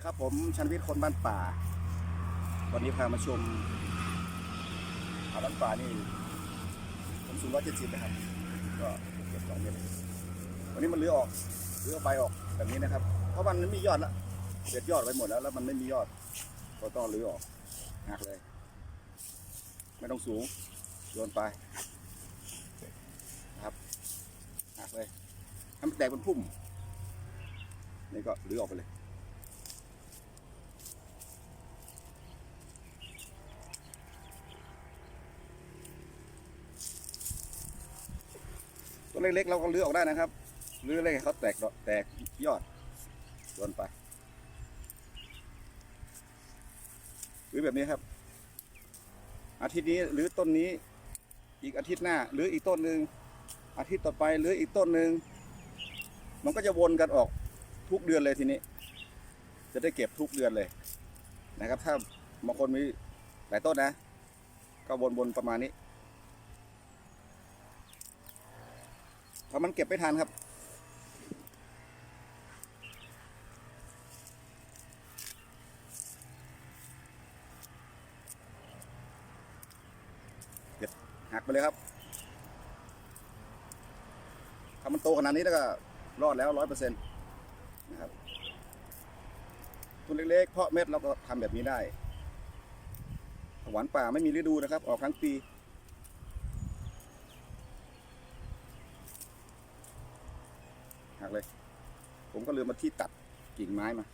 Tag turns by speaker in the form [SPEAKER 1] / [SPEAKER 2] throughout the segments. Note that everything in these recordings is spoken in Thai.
[SPEAKER 1] ดีครับผมชันวิทย์คนบ้านป่า วันนี้พามาชมหาบ้านป่านี่ผมสูงร้อยเจ็ดสิบนะครับ ก็เก็บสองเมตรวันนี้มันเลื้อออกเลื้อยเอาใบออกแบบนี้นะครับ เพราะมันไม่มียอดและเด็ดยอดไว้หมดแล้วแล้วมันไม่มียอด ก็ต้องเลื้อออกหักเลย ไม่ต้องสูงโยนไปนะครับหักเลยให้มันแตกเป็นพุ่มนี่ก็เลื้อออกไปเลย นเล็กๆเราก็เลือออกได้นะครับเลือยเล็กเขาแตกดอกแตกยอดโยนไปหรือแบบนี้ครับ อาทิตย์นี้หรือต้นนี้อีกอาทิตย์หน้า หรืออีกต้นหนึ่งอาทิตย์ต่อไปหรืออีกต้นหนึ่งมันก็จะวนกันออกทุกเดือนเลยทีนี้ จะได้เก็บทุกเดือนเลยนะครับ ถ้าบางคนมีหลายต้นนะ ก็วนๆประมาณนี้ เพรามันเก็บไม่ทันครับเด็ดหักไปเลยครับ ถ้ามันโตขนาดนี้แล้วก็รอดแล้วร้อยเปอร์เซ็นต์นะครับต้นเล็กๆ เพาะเม็ดเราก็ทำแบบนี้ได้หวานป่าไม่มีฤดูนะครับ ออกทั้งปี หัก เลย ผมก็ลืมมาที่ตัดกิ่งไม้มา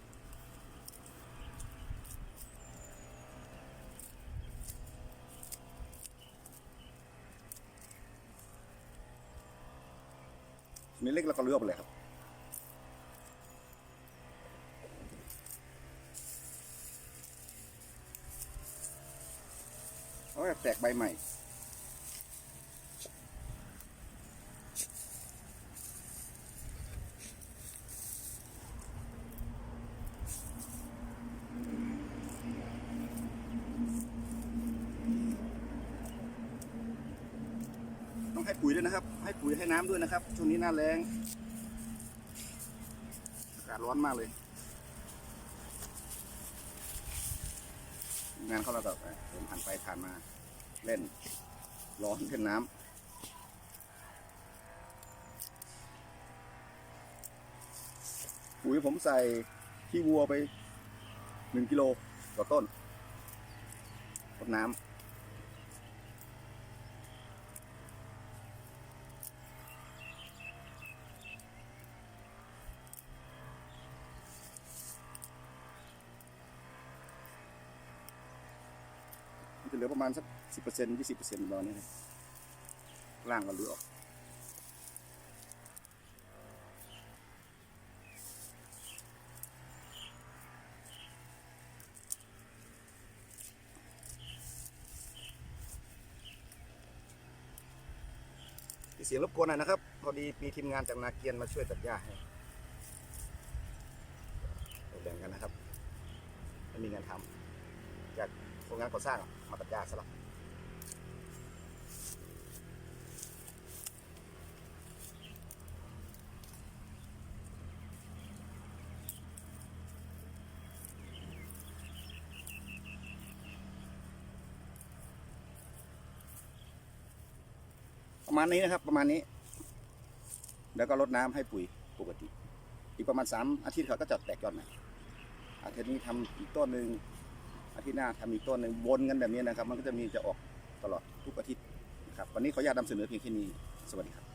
[SPEAKER 1] มีเล็กแล้วก็เลือกไปเลยครับเอาแบบแตกใบใหม่ ให้ปุ๋ยด้วยนะครับ ให้ปุ๋ยให้น้ำด้วยนะครับ ช่วงนี้หน้าแรงอากาศร้อนมากเลยงานเขาเราแบบผมผ่านไปผ่านมาเล่นร้อนเล่นน้ำปุ๋ยผมใส่ขี้วัวไปหนึ่งกิโลต่อต้นรดน้ำ เหลือประมาณสักสิบเปอร์เซ็นต์ยี่สิบเปอร์เซ็นต์ประมาณนี้นะล่างก็เหลือออกมีเสียงรบกวนหน่อยนะครับ พอดีมีทีมงานจากนาเกียนมาช่วยตัดหญ้าให้แบ่งกันนะครับไม่มีงานทำจาก โรงานก่อสร้างมาตัดหญ้าสลับประมาณนี้นะครับประมาณนี้ แล้วก็รดน้ำให้ปุ๋ยปกติ อีกประมาณสามอาทิตย์เขาก็จะแตกยอดใหม่อาทิตย์นี้ทำอีกต้นหนึ่ง ที่หน้าทำอีกต้นหนึ่งวนกันแบบนี้นะครับ มันก็จะมีจะออกตลอดทุกอาทิตย์นะครับวันนี้ขออนุญาตนำเสนอเพียงแค่นี้สวัสดีครับ